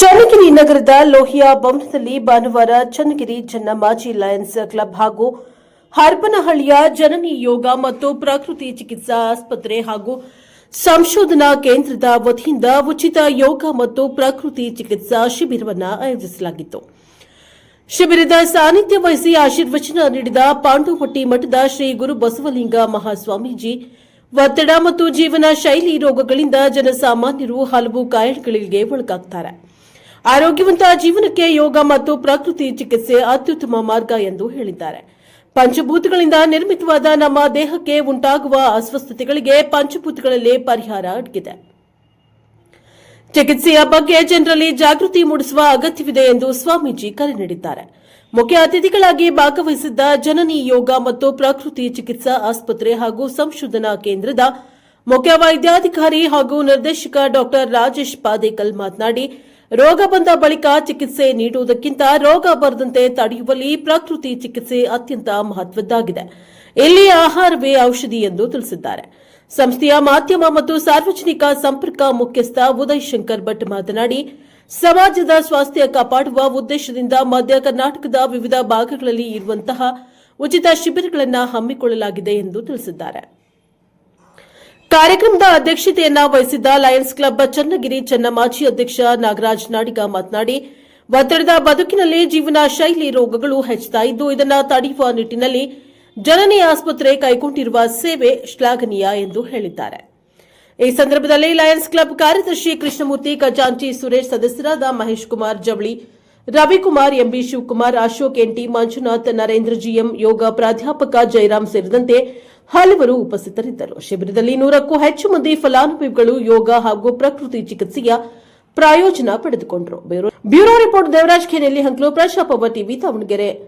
ಚನ್ನಗಿರಿ ನಗರದ ಲೋಹಿಯಾ ಭವನದಲ್ಲಿ ಭಾನುವಾರ ಚನ್ನಗಿರಿ ಚೆನ್ನಮ್ಮಾಜಿ ಲಯನ್ಸ್ ಕ್ಲಬ್ ಹಾಗೂ ಹರ್ಪನಹಳ್ಳಿಯ ಜನನಿ ಯೋಗ ಮತ್ತು ಪ್ರಕೃತಿ ಚಿಕಿತ್ಸಾ ಆಸ್ಪತ್ರೆ ಹಾಗೂ ಸಂಶೋಧನಾ ಕೇಂದ್ರದ ವತಿಯಿಂದ ಉಚಿತ ಯೋಗ ಮತ್ತು ಪ್ರಕೃತಿ ಚಿಕಿತ್ಸಾ ಶಿಬಿರವನ್ನು ಆಯೋಜಿಸಲಾಗಿತ್ತು. ಶಿಬಿರದ ಸಾನ್ನಿಧ್ಯ ವಹಿಸಿ ಆಶೀರ್ವಚನ ನೀಡಿದ ಪಾಂಡುಪಟ್ಟಿ ಮಠದ ಶ್ರೀ ಗುರು ಬಸವಲಿಂಗ ಮಹಾಸ್ವಾಮೀಜಿ, ಒತ್ತಡ ಮತ್ತು ಜೀವನ ಶೈಲಿ ರೋಗಗಳಿಂದ ಜನಸಾಮಾನ್ಯರು ಹಲವು ಕಾಯಿಲೆಗಳಿಗೆ ಒಳಗಾಗ್ತಾರೆ. ಆರೋಗ್ಯವಂತ ಜೀವನಕ್ಕೆ ಯೋಗ ಮತ್ತು ಪ್ರಕೃತಿ ಚಿಕಿತ್ಸೆ ಅತ್ಯುತ್ತಮ ಮಾರ್ಗ ಎಂದು ಹೇಳಿದ್ದಾರೆ. ಪಂಚಭೂತಗಳಿಂದ ನಿರ್ಮಿತವಾದ ನಮ್ಮ ದೇಹಕ್ಕೆ ಉಂಟಾಗುವ ಅಸ್ವಸ್ಥತೆಗಳಿಗೆ ಪಂಚಭೂತಗಳಲ್ಲಿ ಪರಿಹಾರ ಅಡಗಿದೆ. ಚಿಕಿತ್ಸೆಯ ಬಗ್ಗೆ ಜನರಲ್ಲಿ ಜಾಗೃತಿ ಮೂಡಿಸುವ ಅಗತ್ಯವಿದೆ ಎಂದು ಸ್ವಾಮೀಜಿ ಕರೆ ನೀಡಿದ್ದಾರೆ. ಮುಖ್ಯ ಅತಿಥಿಗಳಾಗಿ ಭಾಗವಹಿಸಿದ್ದ ಜನನಿ ಯೋಗ ಮತ್ತು ಪ್ರಕೃತಿ ಚಿಕಿತ್ಸಾ ಆಸ್ಪತ್ರೆ ಹಾಗೂ ಸಂಶೋಧನಾ ಕೇಂದ್ರದ ಮುಖ್ಯ ವೈದ್ಯಾಧಿಕಾರಿ ಹಾಗೂ ನಿರ್ದೇಶಕ ಡಾ ರಾಜೇಶ್ ಪಾದೇಕಲ್ ಮಾತನಾಡಿ ರೋಗ ಬಂದ ಬಳಿಕ ಚಿಕಿತ್ಸೆ ನೀಡುವುದಕ್ಕಿಂತ ರೋಗ ಬರದಂತೆ ತಡೆಯುವಲ್ಲಿ ಪ್ರಕೃತಿ ಚಿಕಿತ್ಸೆ ಅತ್ಯಂತ ಮಹತ್ವದ್ದಾಗಿದೆ. ಇಲ್ಲಿ ಆಹಾರವೇ ಔಷಧಿ ಎಂದು ತಿಳಿಸಿದ್ದಾರೆ. ಸಂಸ್ಥೆಯ ಮಾಧ್ಯಮ ಮತ್ತು ಸಾರ್ವಜನಿಕ ಸಂಪರ್ಕ ಮುಖ್ಯಸ್ಥ ಉದಯ್ ಶಂಕರ್ ಭಟ್ ಮಾತನಾಡಿ, ಸಮಾಜದ ಸ್ವಾಸ್ಥ್ಯ ಕಾಪಾಡುವ ಉದ್ದೇಶದಿಂದ ಮಧ್ಯ ಕರ್ನಾಟಕದ ವಿವಿಧ ಭಾಗಗಳಲ್ಲಿ ಇರುವಂತಹ ಉಚಿತ ಶಿಬಿರಗಳನ್ನು ಹಮ್ಮಿಕೊಳ್ಳಲಾಗಿದೆ ಎಂದು ತಿಳಿಸಿದ್ದಾರೆ. ಕಾರ್ಯಕ್ರಮದ ಅಧ್ಯಕ್ಷತೆಯನ್ನ ವಹಿಸಿದ್ದ ಲಯನ್ಸ್ ಕ್ಲಬ್ ಚನ್ನಗಿರಿ ಚೆನ್ನಮಾಜಿ ಅಧ್ಯಕ್ಷ ನಾಗರಾಜ್ ನಾಡಿಗ ಮಾತನಾಡಿ, ಒತ್ತಡದ ಬದುಕಿನಲ್ಲಿ ಜೀವನ ಶೈಲಿ ರೋಗಗಳು ಹೆಚ್ಚುತ್ತಾ ಇದ್ದು, ಇದನ್ನು ತಡೆಯುವ ನಿಟ್ಟಿನಲ್ಲಿ ಜನನಿ ಆಸ್ಪತ್ರೆ ಕೈಗೊಂಡಿರುವ ಸೇವೆ ಶ್ಲಾಘನೀಯ ಎಂದು ಹೇಳಿದ್ದಾರೆ. ಈ ಸಂದರ್ಭದಲ್ಲಿ ಲಯನ್ಸ್ ಕ್ಲಬ್ ಕಾರ್ಯದರ್ಶಿ ಕೃಷ್ಣಮೂರ್ತಿ ಖಜಾಂಚಿ ಸುರೇಶ್ ಸದಸ್ಯರಾದ Mahesh Kumar Javali Ravikumar, M B Shivakumar, Ashok N T Manjunath Narendra G M ಯೋಗ ಪ್ರಾಧ್ಯಾಪಕ ಜಯರಾಮ್ ಸೇರಿದಂತೆ ಹಲವರು ಉಪಸ್ಥಿತರಿದ್ದರು. ಶಿಬಿರದಲ್ಲಿ ನೂರಕ್ಕೂ ಹೆಚ್ಚು ಮಂದಿ ಫಲಾನುಭವಿಗಳು ಯೋಗ ಹಾಗೂ ಪ್ರಕೃತಿ ಚಿಕಿತ್ಸೆಯ ಪ್ರಯೋಜನ ಪಡೆದುಕೊಂಡರು. ಬ್ಯೂರೋ ರಿಪೋರ್ಟ್, ದೇವರಾಜ್ ಖೇನೆಯಲ್ಲಿ ಹಂಕ್ಲು ಪ್ರಶಾಪ ಟಿವಿ ದಾವಣಗೆರೆ.